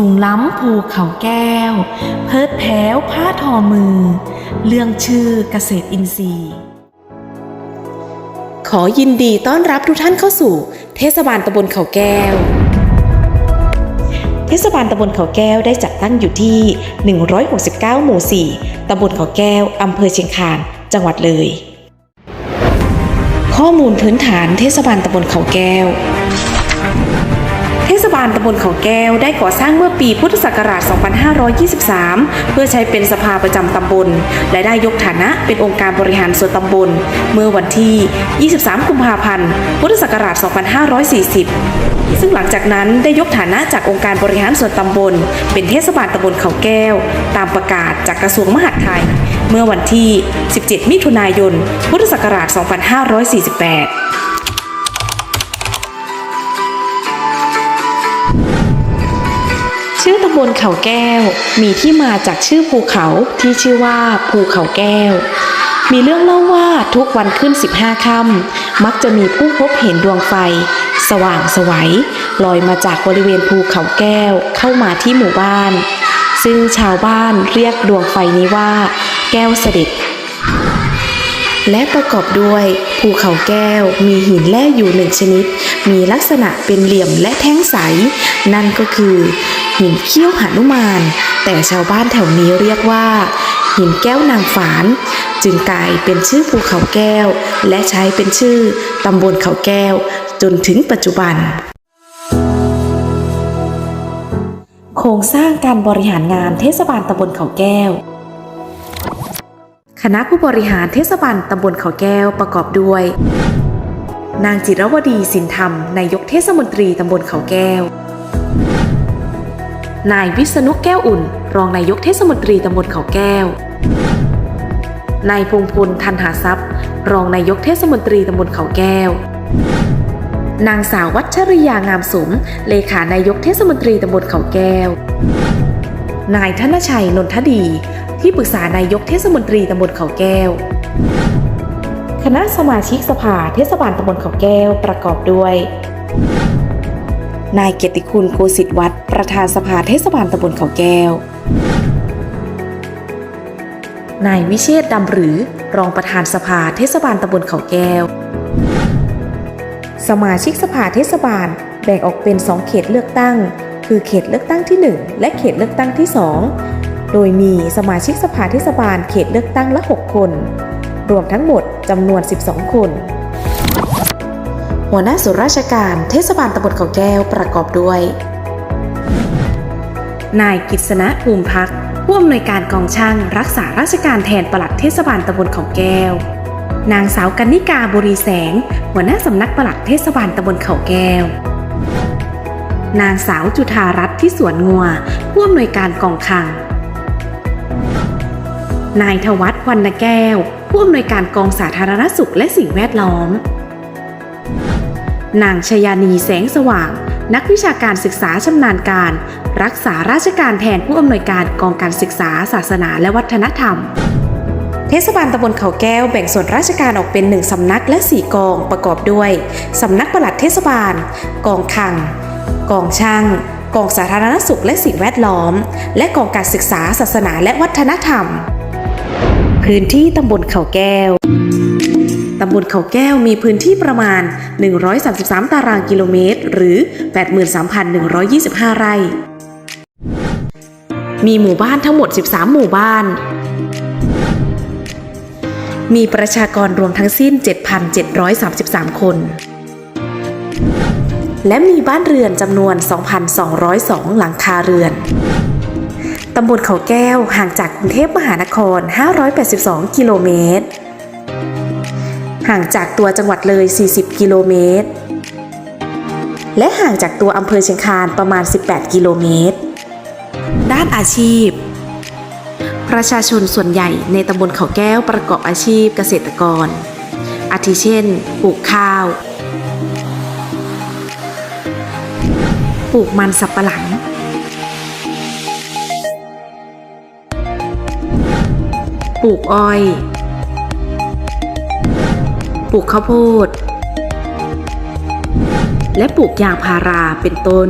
สูงล้ำภูเขาแก้ว เพิดแผ้วผ้าทอมือ เรื่องชื่อเกษตรอินทรีย์ ขอยินดีต้อนรับทุกท่านเข้าสู่ เทศบาลตำบลเขาแก้ว เทศบาลตำบลเขาแก้วได้จัดตั้งอยู่ที่ 169 หมู่ 4 ตำบลเขาแก้ว อำเภอเชียงคาน จังหวัดเลย ข้อมูลพื้นฐานเทศบาลตำบลเขาแก้ว เทศบาลตำบลเขาแก้วได้ก่อสร้างเมื่อปีพุทธศักราช 2523 เพื่อใช้เป็นสภาประจำตำบล และได้ยกฐานะเป็นองค์การบริหารส่วนตำบล เมื่อวันที่ 23 กุมภาพันธ์ พุทธศักราช 2540 ซึ่งหลังจากนั้นได้ยกฐานะจากองค์การบริหารส่วนตำบล เป็นเทศบาลตำบลเขาแก้ว ตามประกาศจากกระทรวงมหาดไทย เมื่อวันที่ 17 มิถุนายน พุทธศักราช 2548 บลเขาแก้ว มีที่มาจากชื่อภูเขาที่ชื่อว่าภูเขาแก้ว มีเรื่องเล่าว่าทุกวันขึ้น 15ค่ำมักจะมีผู้พบเห็นดวงไฟ สว่างสวัยลอยมาจากบริเวณภูเขาแก้วเข้ามาที่หมู่บ้าน ซึ่งชาวบ้านเรียกดวงไฟนี้ว่า แก้วเสด็จและประกอบด้วยภูเขาแก้วมีหินแร่อยู่หนึ่งชนิด มีลักษณะเป็นเหลี่ยมและแท่งใส นั่นก็คือ หินเขี้ยวหนุมาน แต่ชาวบ้านแถวนี้เรียกว่า หินแก้วนางฝาน จึงกลายเป็นชื่อภูเขาแก้ว และใช้เป็นชื่อตำบลเขาแก้ว จนถึงปัจจุบันโครงสร้างการบริหารงานเทศบาลตำบลเขาแก้ว คณะผู้บริหารเทศบาลตำบลเขาแก้วประกอบด้วย นางจิรวดีสินธรรมนายกเทศมนตรีตำบลเขาแก้ว นายวิษณุแก้วอุ่น รองนายกเทศมนตรีตำบลเขาแก้ว นายพงพลทันหาทรัพย์ รองนายกเทศมนตรีตำบลเขาแก้ว นางสาววัชริยางามสม เลขานายกเทศมนตรีตำบลเขาแก้ว นายธนชัยนนทดี ที่ปรึกษานายกเทศมนตรีตำบลเขาแก้ว คณะสมาชิกสภาเทศบาลตำบลเขาแก้วประกอบด้วย นายเกียรติคุณโกสิทธิ์วัดประธานสภาเทศบาลตำบลเขาแก้ว นายวิเชษดำหรือ รองประธานสภาเทศบาลตำบลเขาแก้ว สมาชิกสภาเทศบาลแบ่งออกเป็น2เขตเลือกตั้ง คือเขตเลือกตั้งที่ 1 และเขตเลือกตั้งที่ 2 โดยมีสมาชิกสภาเทศบาลเขตเลือกตั้งละ 6 คน รวมทั้งหมดจำนวน 12 คน หัวหน้าส่วนราชการเทศบาลตำบลเขาแก้วประกอบด้วย นายกิษณะภูมิพักผู้อำนวยการกองช่างรักษาราชการแทนปลัดเทศบาลตำบลเขาแก้ว นางสาวกันนิกาบุรีแสง หัวหน้าสำนักปลัดเทศบาลตำบลเขาแก้ว นางสาวจุธารัตน์ที่สวนงัวผู้อำนวยการกองคลัง นายทวัฒน์วรรณแก้ว ผู้อำนวยการกองสาธารณสุขและสิ่งแวดล้อม นางชยานีแสงสว่าง นักวิชาการศึกษาชำนาญการ รักษาราชการแทนผู้อำนวยการกองการศึกษาศาสนาและวัฒนธรรม เทศบาลตำบลเขาแก้วแบ่งส่วนราชการออกเป็น1สำนักและ4กองประกอบด้วย สำนักปลัดเทศบาล กองคัง กองช่างกองสาธารณสุขและสิ่งแวดล้อม และกองการศึกษาศาสนาและวัฒนธรรม พื้นที่ตำบลเขาแก้ว ตำบลเขาแก้วมีพื้นที่ประมาณ 133 ตารางกิโลเมตร หรือ 83,125 ไร่ มีหมู่บ้านทั้งหมด 13 หมู่บ้าน มีประชากรรวมทั้งสิ้น 7,733 คน และมีบ้านเรือนจำนวน 2,202 หลังคาเรือนตำบลเขาแก้วห่างจากกรุงเทพมหานคร 582 กิโลเมตร ห่างจากตัวจังหวัดเลย 40 กิโลเมตร และห่างจากตัวอำเภอเชียงคานประมาณ 18 กิโลเมตร ด้านอาชีพ ประชาชนส่วนใหญ่ในตำบลเขาแก้วประกอบอาชีพเกษตรกร อาทิเช่น ปลูกข้าว ปลูกมันสับปะหลังปลูกอ้อย ลูกข้าวโพด และปลูกยางพาราเป็นต้น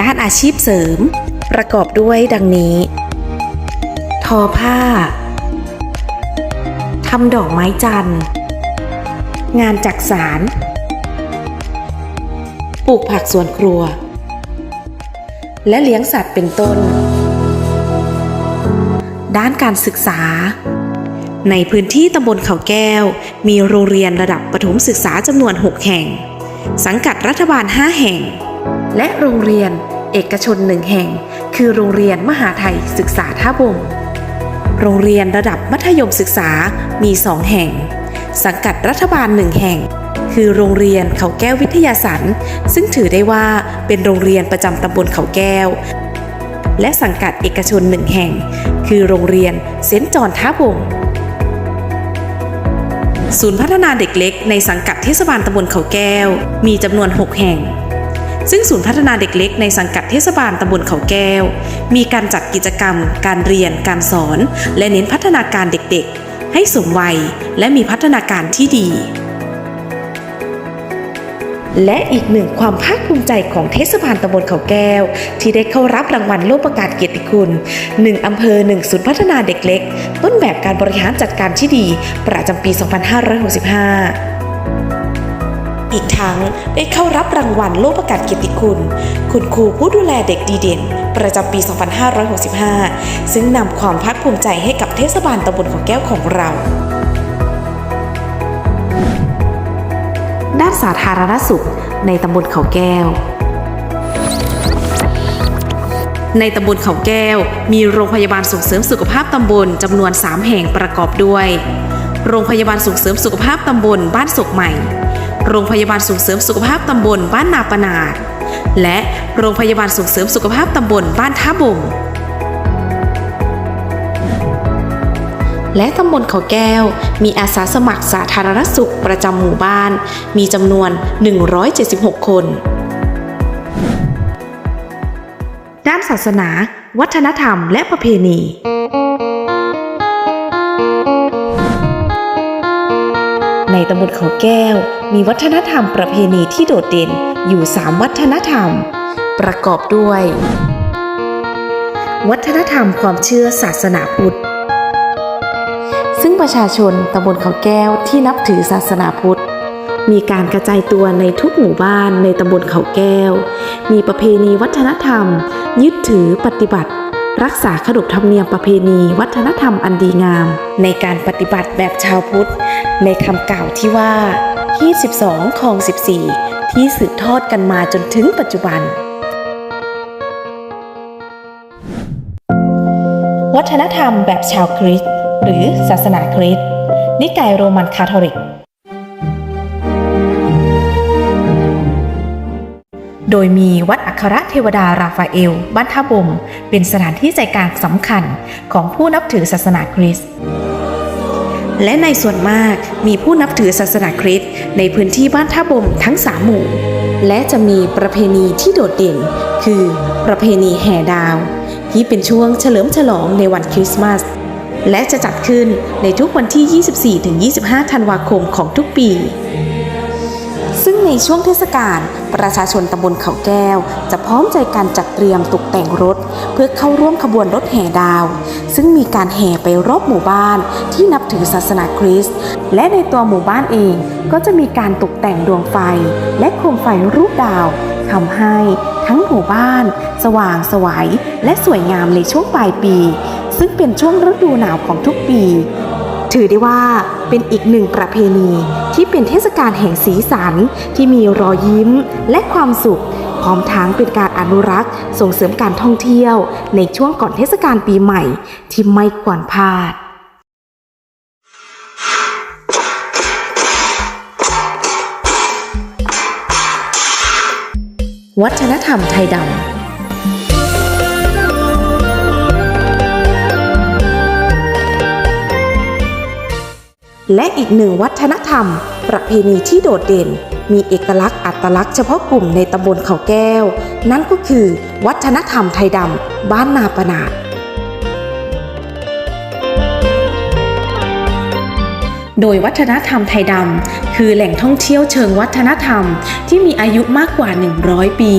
ด้านอาชีพเสริม ประกอบด้วยดังนี้ ทอผ้าทำดอกไม้จันทร์ งานจักสารปลูกผักสวนครัว และเลี้ยงสัตว์เป็นต้น ด้านการศึกษา ในพื้นที่ตำบลเขาแก้ว มีโรงเรียนระดับประถมศึกษาจำนวน 6 แห่ง สังกัดรัฐบาล 5 แห่ง และโรงเรียนเอกชนหนึ่งแห่ง คือโรงเรียนมหาไทยศึกษาท่าบงโรงเรียนระดับมัธยมศึกษามี 2 แห่ง สังกัดรัฐบาลหนึ่งแห่ง คือโรงเรียนเขาแก้ววิทยาสันซึ่งถือได้ว่าเป็นโรงเรียนประจำตำบลเขาแก้ว และสังกัดเอกชนหนึ่งแห่ง คือโรงเรียนเซนจอนท่าบง ศูนย์พัฒนาเด็กเล็กในสังกัดเทศบาลตำบลเขาแก้ว มีจำนวน 6 แห่ง ซึ่งศูนย์พัฒนาเด็กเล็กในสังกัดเทศบาลตำบลเขาแก้ว มีการจัดกิจกรรม การเรียน การสอน และเน้นพัฒนาการเด็กๆ ให้สมวัยและมีพัฒนาการที่ดี และอีกหนึ่งความภาคภูมิใจของเทศบาลตำบลเขาแก้ว ที่ได้เข้ารับรางวัลโลกประกาศเกียรติคุณหนึ่งอำเภอหนึ่งศูนย์พัฒนาเด็กเล็ก ต้นแบบการบริหารจัดการที่ดี ประจำปี 2565อีกทั้งได้เข้ารับรางวัลโลกประกาศเกียรติคุณ คุณครูผู้ดูแลเด็กดีเด่น ประจำปี 2565 ซึ่งนำความภาคภูมิใจให้กับเทศบาลตำบลเขาแก้วของเรา ด้านสาธารณสุข ในตำบลเขาแก้ว ในตำบลเขาแก้ว มีโรงพยาบาลส่งเสริมสุขภาพตำบลจำนวน 3 แห่งประกอบด้วย โรงพยาบาลส่งเสริมสุขภาพตำบลบ้านศกใหม่ โรงพยาบาลส่งเสริมสุขภาพตำบลบ้านนาปนาดและโรงพยาบาลส่งเสริมสุขภาพตำบลบ้านท่าบง และตำบลเขาแก้ว มีอาสาสมัครสาธารณสุขประจำหมู่บ้าน มีจำนวน 176 คนด้านศาสนา วัฒนธรรม และประเพณี ในตำบลเขาแก้ว มีวัฒนธรรมประเพณีที่โดดเด่นอยู่ 3 วัฒนธรรม ประกอบด้วย วัฒนธรรมความเชื่อศาสนาพุทธ ประชาชนตำบลเขาแก้วที่นับถือศาสนาพุทธ มีการกระจายตัวในทุกหมู่บ้านในตำบลเขาแก้ว มีประเพณีวัฒนธรรม ยึดถือปฏิบัติ รักษาขนบธรรมเนียมประเพณีวัฒนธรรมอันดีงาม ในการปฏิบัติแบบชาวพุทธ ในคำกล่าวที่ว่าที่12ของ 14 ที่สืบทอดกันมาจนถึงปัจจุบันวัฒนธรรมแบบชาวคริสต์ หรือศาสนาคริสต์นิกายโรมันคาทอลิก โดยมีวัดอัครเทวดาราฟาเอลบ้านท่าบงเป็นสถานที่ใจกลางสำคัญของผู้นับถือศาสนาคริสต์และในส่วนมากมีผู้นับถือศาสนาคริสต์ในพื้นที่บ้านท่าบมทั้งสามหมู่ และจะมีประเพณีที่โดดเด่น คือประเพณีแห่ดาว ที่เป็นช่วงเฉลิมฉลองในวันคริสต์มาส และจะจัดขึ้นในทุกวันที่ 24-25 ธันวาคมของทุกปี ซึ่งในช่วงเทศกาลประชาชนตำบลเขาแก้ว จะพร้อมใจการจัดเตรียมตกแต่งรถ เพื่อเข้าร่วมขบวนรถแห่ดาว ซึ่งมีการแห่ไปรอบหมู่บ้านที่นับถือศาสนาคริสต์และในตัวหมู่บ้านเองก็จะมีการตกแต่งดวงไฟ และโคมไฟรูปดาวทำให้ทั้งหมู่บ้าน สว่างสวยและสวยงามในช่วงปลายปี ซึ่งเป็นช่วงฤดูหนาวของทุกปี ถือได้ว่าเป็นอีกหนึ่งประเพณีที่เป็นเทศกาลแห่งสีสัน ที่มีรอยยิ้มและความสุข พร้อมทั้งเป็นการอนุรักษ์ ส่งเสริมการท่องเที่ยว ในช่วงก่อนเทศกาลปีใหม่ ที่ไม่ควรพลาดวัฒนธรรมไทยดำ และอีกหนึ่งวัฒนธรรม ประเพณีที่โดดเด่น มีเอกลักษณ์อัตลักษณ์เฉพาะกลุ่มในตำบลเขาแก้ว นั่นก็คือ วัฒนธรรมไทยดำบ้านนาปนาดโดยวัฒนธรรมไทยดำคือแหล่งท่องเที่ยวเชิงวัฒนธรรม ที่มีอายุมากกว่า 100 ปี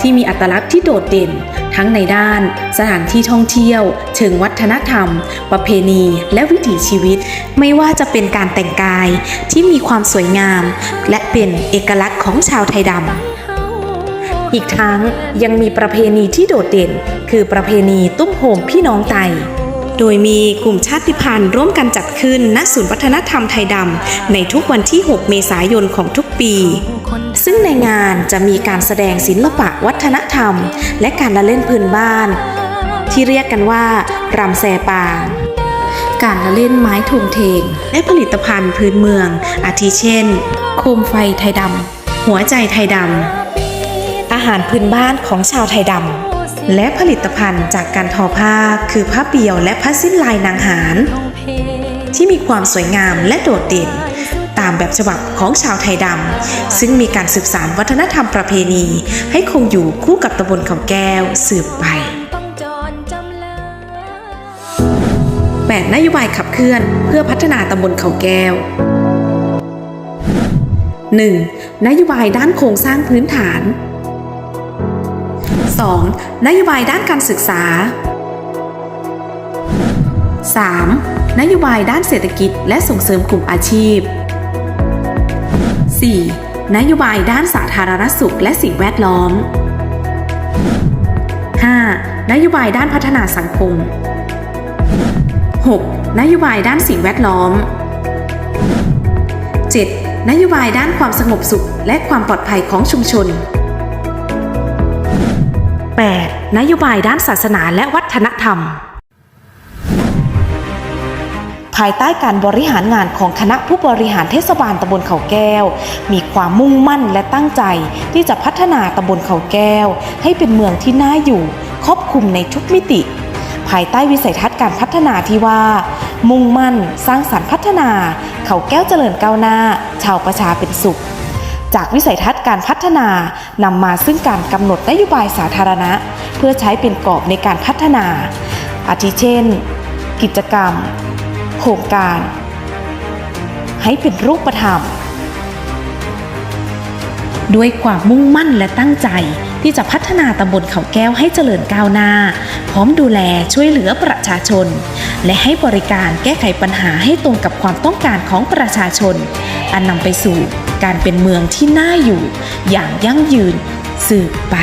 ที่มีอัตลักษณ์ที่โดดเด่น ทั้งในด้าน สถานที่ท่องเที่ยว เชิงวัฒนธรรม ประเพณี และวิถีชีวิต ไม่ว่าจะเป็นการแต่งกายที่มีความสวยงาม และเป็นเอกลักษณ์ของชาวไทยดำอีกทั้งยังมีประเพณีที่โดดเด่น คือประเพณีตุ้มโฮมพี่น้องไต โดยมีกลุ่มชาติพันธุ์ร่วมกันจัดขึ้นณศูนย์วัฒนธรรมไทยดำในทุกวันที่ 6 เมษายนของทุกปี ซึ่งในงานจะมีการแสดงศิลปะวัฒนธรรม และการละเล่นพื้นบ้าน ที่เรียกกันว่ารำแซปาง การละเล่นไม้ทงเทง และผลิตภัณฑ์พื้นเมือง อาทิเช่น โคมไฟไทยดำหัวใจไทยดำอาหารพื้นบ้านของชาวไทยดำและผลิตภัณฑ์จากการทอผ้าคือผ้าเปียวและผ้าสิ้นลายนางหารที่มีความสวยงามและโดดเด่น ตามแบบฉบับของชาวไทยดำ ซึ่งมีการสืบสานวัฒนธรรมประเพณี ให้คงอยู่คู่กับตำบลเขาแก้วสืบไปต้องจรจำเลย8นโยบายขับเคลื่อนเพื่อพัฒนาตำบลเขาแก้ว 1. นโยบายด้านโครงสร้างพื้นฐาน 2. นโยบายด้านการศึกษา 3. นโยบายด้านเศรษฐกิจและส่งเสริมกลุ่มอาชีพ 4. นโยบายด้านสาธารณสุขและสิ่งแวดล้อม 5. นโยบายด้านพัฒนาสังคม 6. นโยบายด้านสิ่งแวดล้อม 7. นโยบายด้านความสงบสุขและความปลอดภัยของชุมชน 8. นโยบายด้านศาสนาและวัฒนธรรมายใต้การบริหารงานของคณะผู้บริหารเทศบาลตำบลเขาแก้ว มีความมุ่งมั่นและตั้งใจที่จะพัฒนาตำบลเขาแก้ว ให้เป็นเมืองที่น่าอยู่ ครอบคลุมในทุกมิติ ภายใต้วิสัยทัศน์การพัฒนาที่ว่า มุ่งมั่น สร้างสรรค์พัฒนา เขาแก้วเจริญก้าวหน้า ชาวประชาเป็นสุข จากวิสัยทัศน์การพัฒนานำมาซึ่งการกำหนดนโยบายสาธารณะ เพื่อใช้เป็นกรอบในการพัฒนา อาทิเช่น กิจกรรม โครงการ ให้เป็นรูปธรรม ด้วยความมุ่งมั่นและตั้งใจที่จะพัฒนาตำบลเขาแก้วให้เจริญก้าวหน้า พร้อมดูแลช่วยเหลือประชาชน และให้บริการแก้ไขปัญหาให้ตรงกับความต้องการของประชาชน อันนำไปสู่การเป็นเมืองที่น่าอยู่ อย่างยั่งยืนสืบไป